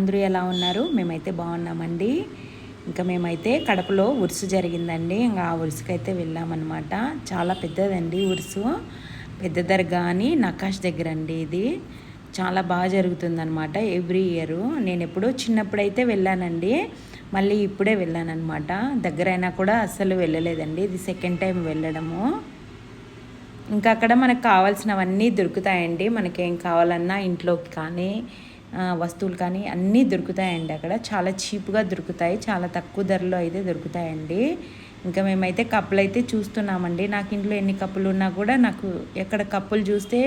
అందరూ ఎలా ఉన్నారు? మేమైతే బాగున్నామండి. ఇంకా మేమైతే కడపలో ఉరుసు జరిగిందండి. ఇంకా ఆ ఉరుసుకైతే వెళ్ళామన్నమాట. చాలా పెద్దదండి ఉరుసు. పెద్ద దర్గా అని నకాష్ దగ్గర అండి ఇది. చాలా బాగా జరుగుతుందనమాట ఎవ్రీ ఇయర్. నేను ఎప్పుడో చిన్నప్పుడైతే వెళ్ళానండి. మళ్ళీ ఇప్పుడే వెళ్ళానమాట దగ్గరైనా కూడా అస్సలు వెళ్ళలేదండి. ఇది సెకండ్ టైం వెళ్ళడము. ఇంకా అక్కడ మనకు కావాల్సినవన్నీ దొరుకుతాయండి. మనకేం కావాలన్నా ఇంట్లోకి కానీ వస్తువులు కానీ అన్నీ దొరుకుతాయండి అక్కడ. చాలా చీప్గా దొరుకుతాయి. చాలా తక్కువ ధరలో అయితే దొరుకుతాయండి. ఇంకా మేమైతే కప్పులు అయితే చూస్తున్నామండి. నాకు ఇంట్లో ఎన్ని కప్పులు ఉన్నా కూడా నాకు ఎక్కడ కప్పులు చూస్తే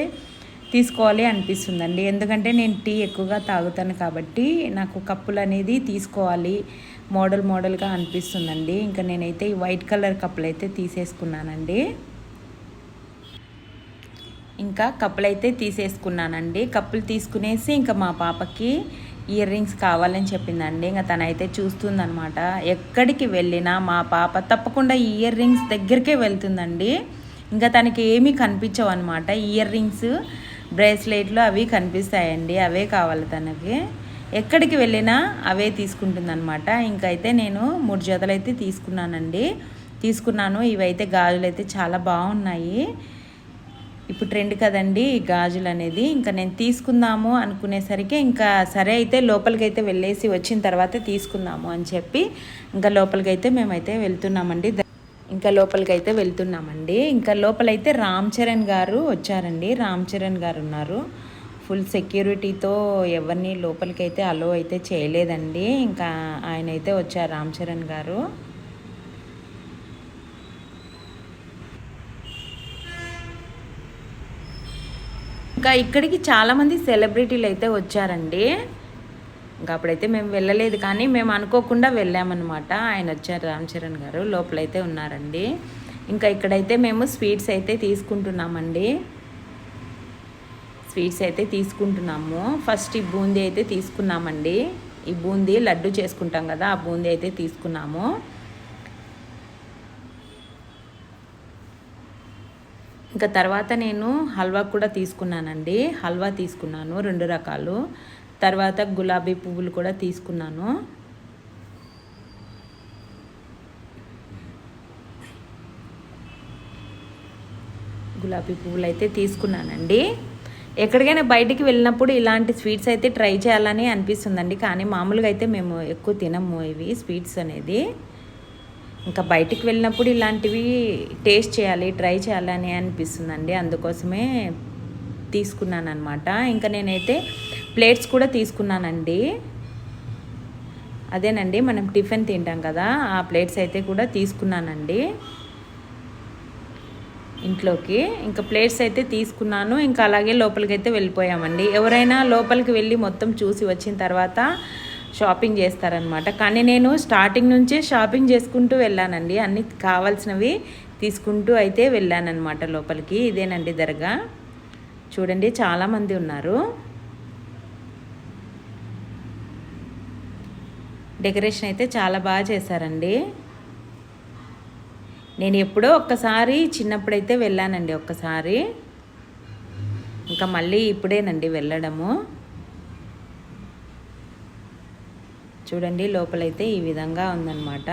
తీసుకోవాలి అనిపిస్తుందండి. ఎందుకంటే నేను టీ ఎక్కువగా తాగుతాను కాబట్టి నాకు కప్పులు అనేది తీసుకోవాలి మోడల్ మోడల్గా అనిపిస్తుందండి. ఇంకా నేనైతే ఈ వైట్ కలర్ కప్పులు అయితే తీసేసుకున్నానండి. ఇంకా కప్పులు అయితే తీసేసుకున్నానండి. కప్పులు తీసుకునేసి ఇంకా మా పాపకి ఇయర్ రింగ్స్ కావాలని చెప్పిందండి. ఇంకా తనైతే చూస్తుందనమాట ఎక్కడికి వెళ్ళినా మా పాప తప్పకుండా ఈ ఇయర్ రింగ్స్ దగ్గరికే వెళ్తుందండి. ఇంకా తనకి ఏమీ కనిపించవు అనమాట ఇయర్ రింగ్స్ బ్రేస్లెట్లు అవి కనిపిస్తాయండి. అవే కావాలి తనకి. ఎక్కడికి వెళ్ళినా అవే తీసుకుంటుందన్నమాట. ఇంకైతే నేను మూడు జతలు అయితే తీసుకున్నానండి. తీసుకున్నాను. ఇవైతే గాజులు అయితే చాలా బాగున్నాయి. ఇప్పుడు ట్రెండ్ కదండి గాజులు అనేది. ఇంకా నేను తీసుకుందాము అనుకునేసరికి ఇంకా సరే అయితే లోపలికి అయితే వెళ్ళేసి వచ్చిన తర్వాత తీసుకుందాము అని చెప్పి ఇంకా లోపలికి అయితే మేమైతే వెళ్తున్నామండి. ఇంకా లోపలికి అయితే వెళ్తున్నామండి. ఇంకా లోపలైతే రామ్ చరణ్ గారు వచ్చారండి. రామ్ చరణ్ గారు ఉన్నారు. ఫుల్ సెక్యూరిటీతో ఎవరిని లోపలికి అయితే అలో అయితే చేయలేదండి. ఇంకా ఆయన అయితే వచ్చారు రామ్ చరణ్ గారు. ఇంకా ఇక్కడికి చాలామంది సెలబ్రిటీలు అయితే వచ్చారండి. ఇంకా అప్పుడైతే మేము వెళ్ళలేదు కానీ మేము అనుకోకుండా వెళ్ళామన్నమాట. ఆయన వచ్చారు రామ్ చరణ్ గారు లోపలైతే ఉన్నారండి. ఇంకా ఇక్కడైతే మేము స్వీట్స్ అయితే తీసుకుంటున్నామండి. స్వీట్స్ అయితే తీసుకుంటున్నాము. ఫస్ట్ ఈ బూందీ అయితే తీసుకున్నామండి. ఈ బూందీ లడ్డు చేసుకుంటాం కదా ఆ బూందీ అయితే తీసుకున్నాము. ఇంకా తర్వాత నేను హల్వా కూడా తీసుకున్నానండి. హల్వా తీసుకున్నాను రెండు రకాలు. తర్వాత గులాబీ పువ్వులు కూడా తీసుకున్నాను. గులాబీ పువ్వులు అయితే తీసుకున్నానండి. ఎక్కడికైనా బయటికి వెళ్ళినప్పుడు ఇలాంటి స్వీట్స్ అయితే ట్రై చేయాలని అనిపిస్తుందండి. కానీ మామూలుగా అయితే మేము ఎక్కువ తినము ఇవి స్వీట్స్ అనేది. ఇంకా బయటికి వెళ్ళినప్పుడు ఇలాంటివి టేస్ట్ చేయాలి ట్రై చేయాలని అనిపిస్తుందండి. అందుకోసమే తీసుకున్నాను అనమాట ఇంకా నేనైతే ప్లేట్స్ కూడా తీసుకున్నానండి. అదేనండి మనం టిఫిన్ తింటాం కదా ఆ ప్లేట్స్ అయితే కూడా తీసుకున్నానండి. ఇంట్లోకి ఇంకా ప్లేట్స్ అయితే తీసుకున్నాను. ఇంకా అలాగే లోపలికి అయితే వెళ్ళిపోయామండి. ఎవరైనా లోపలికి వెళ్ళి మొత్తం చూసి వచ్చిన తర్వాత షాపింగ్ చేస్తారనమాట కానీ నేను స్టార్టింగ్ నుంచే షాపింగ్ చేసుకుంటూ వెళ్ళానండి. అన్ని కావాల్సినవి తీసుకుంటూ అయితే వెళ్ళానన్నమాట లోపలికి. ఇదేనండి దర్గా. చూడండి చాలామంది ఉన్నారు. డెకరేషన్ అయితే చాలా బాగా చేశారండి. నేను ఎప్పుడో ఒక్కసారి చిన్నప్పుడైతే వెళ్ళానండి ఒక్కసారి. ఇంకా మళ్ళీ ఇప్పుడేనండి వెళ్ళడము. చూడండి లోపలైతే ఈ విధంగా ఉందన్నమాట.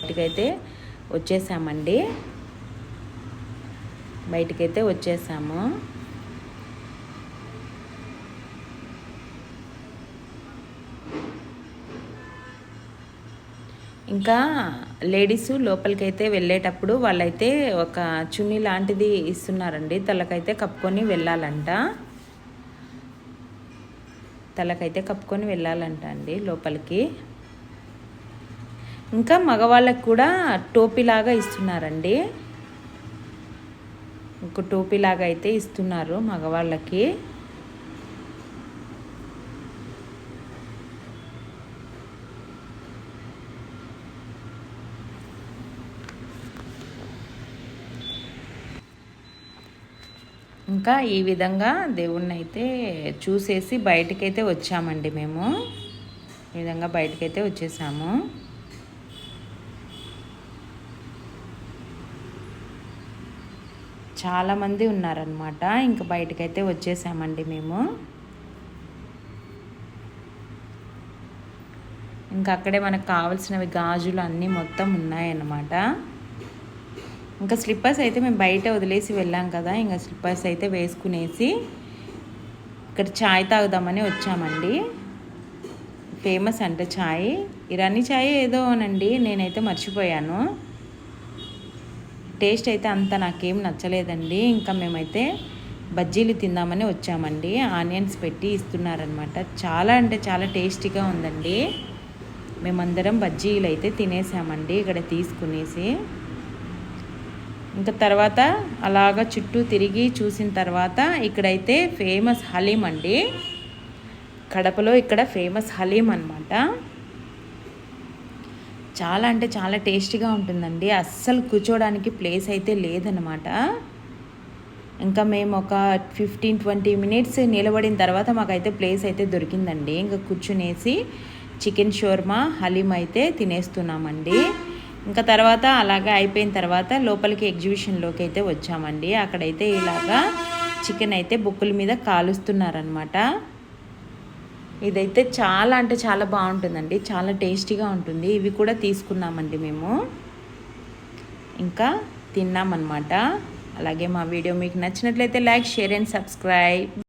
బయటికైతే వచ్చేసామండి. బయటికైతే వచ్చేసాము. ఇంకా లేడీస్ లోపలికైతే వెళ్ళేటప్పుడు వాళ్ళైతే ఒక చున్నీ లాంటిది ఇస్తున్నారండి. తలకైతే కప్పుకొని వెళ్ళాలంట. తలకైతే కప్పుకొని వెళ్ళాలంట అండి లోపలికి. ఇంకా మగవాళ్ళకి కూడా టోపీలాగా ఇస్తున్నారండి. ఒక టోపీలాగా అయితే ఇస్తున్నారు మగవాళ్ళకి. ఇంకా ఈ విధంగా దేవుణ్ణి అయితే చూసేసి బయటకైతే వచ్చామండి మేము. ఈ విధంగా బయటకైతే వచ్చేసాము. చాలామంది ఉన్నారనమాట ఇంకా బయటకైతే వచ్చేసామండి మేము. ఇంకా అక్కడే మనకు కావాల్సినవి గాజులు అన్నీ మొత్తం ఉన్నాయన్నమాట. ఇంకా స్లిప్పర్స్ అయితే మేము బయట వదిలేసి వెళ్ళాం కదా ఇంకా స్లిప్పర్స్ అయితే వేసుకునేసి ఇక్కడ ఛాయ్ తాగుదామని వచ్చామండి. ఫేమస్ అంటే ఛాయ్ ఇరానీ ఛాయ్ ఏదోనండి నేనైతే మర్చిపోయాను. టేస్ట్ అయితే అంత నాకేం నచ్చలేదండి. ఇంకా మేమైతే బజ్జీలు తిందామని వచ్చామండి. ఆనియన్స్ పెట్టి ఇస్తున్నారనమాట చాలా అంటే చాలా టేస్టీగా ఉందండి. మేమందరం బజ్జీలు అయితే తినేసామండి ఇక్కడ తీసుకునేసి. ఇంకా తర్వాత అలాగ చుట్టూ తిరిగి చూసిన తర్వాత ఇక్కడైతే ఫేమస్ హలీం అండి. కడపలో ఇక్కడ ఫేమస్ హలీం అనమాట చాలా అంటే చాలా టేస్టీగా ఉంటుందండి. అస్సలు కూర్చోడానికి ప్లేస్ అయితే లేదనమాట ఇంకా మేము ఒక ఫిఫ్టీన్ ట్వంటీ మినిట్స్ నిలబడిన తర్వాత మాకైతే ప్లేస్ అయితే దొరికిందండి. ఇంకా కూర్చునేసి చికెన్ షోర్మా హలీం అయితే తినేస్తున్నామండి. ఇంకా తర్వాత అలాగా అయిపోయిన తర్వాత లోపలికి ఎగ్జిబిషన్లోకి అయితే వచ్చామండి. అక్కడైతే ఇలాగా చికెన్ అయితే బుక్కుల మీద కాలుస్తున్నారనమాట ఇదైతే చాలా అంటే చాలా బాగుంటుందండి. చాలా టేస్టీగా ఉంటుంది. ఇవి కూడా తీసుకున్నామండి మేము. ఇంకా తిన్నామన్నమాట. అలాగే మా వీడియో మీకు నచ్చినట్లయితే లైక్ షేర్ అండ్ సబ్స్క్రైబ్.